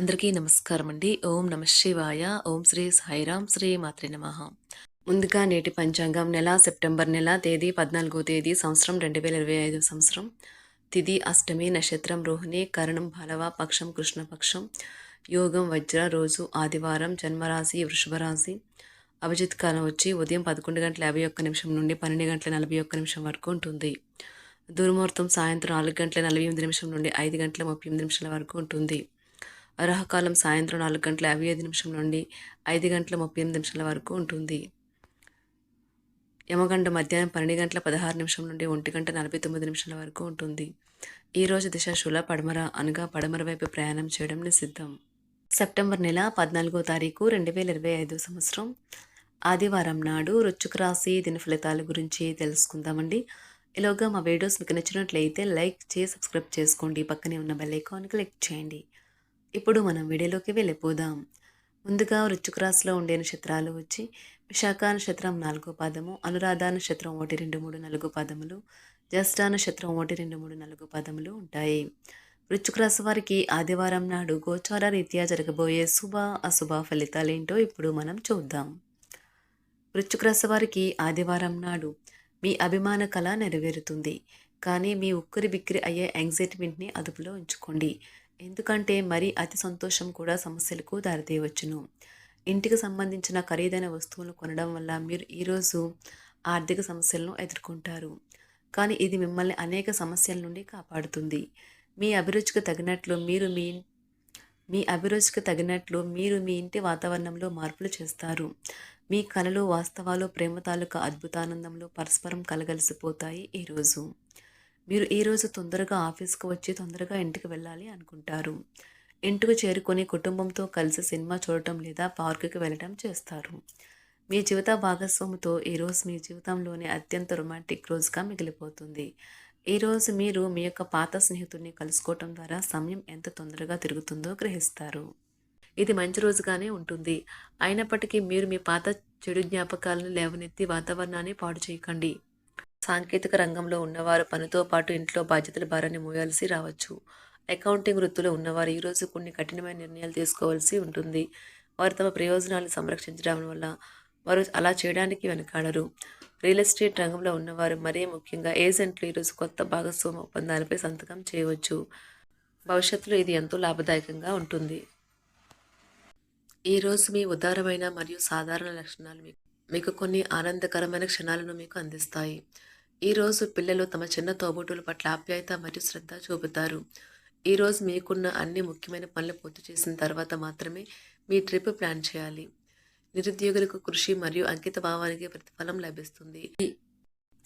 అందరికీ నమస్కారం అండి ఓం నమ శివాయ. ఓం శ్రీ సాయిరాం శ్రీ మాత్రి నమ. ముందుగా నేటి పంచాంగం నెల సెప్టెంబర్ నెల తేదీ పద్నాలుగో తేదీ సంవత్సరం రెండు వేల ఇరవై ఐదు సంవత్సరం. తిది అష్టమి నక్షత్రం రోహిణి కరణం బాలవ పక్షం కృష్ణపక్షం యోగం వజ్ర రోజు ఆదివారం జన్మరాశి వృషభరాశి అభిజిత్ కాలం వచ్చి ఉదయం పదకొండు గంటల యాభై ఒక్క నిమిషం నుండి పన్నెండు గంటల నలభై ఒక్క నిమిషం వరకు ఉంటుంది. దుర్ముహూర్తం సాయంత్రం నాలుగు గంటల నలభై ఎనిమిది నిమిషం నుండి ఐదు గంటల ముప్పై ఎనిమిది నిమిషాల వరకు ఉంటుంది. అర్హకాలం సాయంత్రం నాలుగు గంటల యాభై ఐదు నిమిషం నుండి ఐదు గంటల ముప్పై ఎనిమిది నిమిషాల వరకు ఉంటుంది. యమగండ మధ్యాహ్నం పన్నెండు గంటల పదహారు నిమిషం నుండి ఒంటి గంట నలభై తొమ్మిది నిమిషాల వరకు ఉంటుంది. ఈ రోజు దిశ శుల పడమర అనగా పడమర వైపు ప్రయాణం చేయడం నిషిద్ధం. సెప్టెంబర్ నెల పద్నాలుగో తారీఖు రెండు వేల ఇరవై ఐదు సంవత్సరం. ఆదివారం నాడు రుచుకు రాసి దీని ఫలితాల గురించి తెలుసుకుందామండి. ఇలాగా మా వీడియోస్ మీకు నచ్చినట్లయితే లైక్ చేసి సబ్స్క్రైబ్ చేసుకోండి. పక్కనే ఉన్న బెల్ ఐకాన్ క్లిక్ చేయండి. ఇప్పుడు మనం వీడియోలోకి వెళ్ళిపోదాం. ముందుగా వృశ్చిక ఉండే నక్షత్రాలు వచ్చి విశాఖ నక్షత్రం నాలుగో పాదము అనురాధ నక్షత్రం ఒకటి రెండు మూడు నాలుగు పాదములు జ్యేష్ఠ నక్షత్రం ఒకటి రెండు మూడు నాలుగు పాదములు ఉంటాయి. వృశ్చిక వారికి ఆదివారం నాడు గోచార రీత్యా జరగబోయే శుభ అశుభ ఫలితాలేంటో ఇప్పుడు మనం చూద్దాం. వృశ్చిక వారికి ఆదివారం నాడు మీ అభిమాన కళ నెరవేరుతుంది. కానీ మీ ఉక్కిరి బిక్కిరి అయ్యే ఎంగ్జైట్మెంట్ని అదుపులో ఉంచుకోండి. ఎందుకంటే మరి అతి సంతోషం కూడా సమస్యలకు దారితీయవచ్చును. ఇంటికి సంబంధించిన ఖరీదైన వస్తువులు కొనడం వల్ల మీరు ఈరోజు ఆర్థిక సమస్యలను ఎదుర్కొంటారు. కానీ ఇది మిమ్మల్ని అనేక సమస్యల నుండి కాపాడుతుంది. మీ అభిరుచికి తగినట్లు మీరు మీ మీ అభిరుచికి తగినట్లు మీరు మీ ఇంటి వాతావరణంలో మార్పులు చేస్తారు. మీ కళలు వాస్తవాలు ప్రేమ తాలూకా అద్భుతానందంలో పరస్పరం కలగలిసిపోతాయి ఈరోజు మీరు ఈరోజు తొందరగా ఆఫీస్కి వచ్చి తొందరగా ఇంటికి వెళ్ళాలి అనుకుంటారు. ఇంటికి చేరుకొని కుటుంబంతో కలిసి సినిమా చూడటం లేదా పార్కుకి వెళ్ళటం చేస్తారు. మీ జీవిత భాగస్వామితో ఈరోజు మీ జీవితంలోని అత్యంత రొమాంటిక్ రోజుగా మిగిలిపోతుంది. ఈరోజు మీరు మీ యొక్క పాత స్నేహితుడిని కలుసుకోవటం ద్వారా సమయం ఎంత తొందరగా తిరుగుతుందో గ్రహిస్తారు. ఇది మంచి రోజుగానే ఉంటుంది. అయినప్పటికీ మీరు మీ పాత చెడు జ్ఞాపకాలను లేవనెత్తి వాతావరణాన్ని పాడు చేయకండి. సాంకేతిక రంగంలో ఉన్నవారు పనితో పాటు ఇంట్లో బాధ్యతల భారాన్ని మోయాల్సి రావచ్చు. అకౌంటింగ్ వృత్తిలో ఉన్నవారు ఈరోజు కొన్ని కఠినమైన నిర్ణయాలు తీసుకోవాల్సి ఉంటుంది. వారు తమ ప్రయోజనాలను సంరక్షించడం వల్ల వారు అలా చేయడానికి వెనకాడరు. రియల్ ఎస్టేట్ రంగంలో ఉన్నవారు మరీ ముఖ్యంగా ఏజెంట్లు ఈరోజు కొత్త భాగస్వామ్య ఒప్పందాలపై సంతకం చేయవచ్చు. భవిష్యత్తులో ఇది ఎంతో లాభదాయకంగా ఉంటుంది. ఈరోజు మీ ఉదారమైన మరియు సాధారణ లక్షణాలు మీకు మీకు కొన్ని ఆనందకరమైన క్షణాలను మీకు అందిస్తాయి. ఈరోజు పిల్లలు తమ చిన్న తోబుట్టుల పట్ల ఆప్యాయత మరియు శ్రద్ధ చూపుతారు. ఈరోజు మీకున్న అన్ని ముఖ్యమైన పనులు పూర్తి చేసిన తర్వాత మాత్రమే మీ ట్రిప్ ప్లాన్ చేయాలి. నిరుద్యోగులకు కృషి మరియు అంకిత భావానికి ప్రతిఫలం లభిస్తుంది.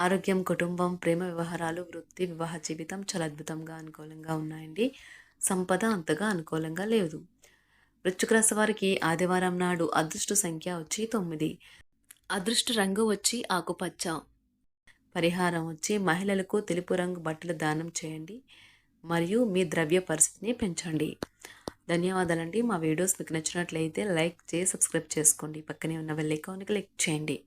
ఆరోగ్యం కుటుంబం ప్రేమ వ్యవహారాలు వృత్తి వివాహ జీవితం చాలా అద్భుతంగా అనుకూలంగా ఉన్నాయండి. సంపద అంతగా అనుకూలంగా లేదు. వృశ్చిక రాశి వారికి ఆదివారం నాడు అదృష్ట సంఖ్య వచ్చి తొమ్మిది. అదృష్ట రంగు వచ్చి ఆకుపచ్చ. పరిహారం వచ్చి మహిళలకు తెలుపు రంగు బట్టలు దానం చేయండి. మరియు మీ ద్రవ్య పరిస్థితిని పెంచండి. ధన్యవాదాలండి. మా వీడియోస్ మీకు నచ్చినట్లయితే లైక్ చేసి సబ్స్క్రైబ్ చేసుకోండి. పక్కనే ఉన్న బెల్ క్లిక్ చేయండి.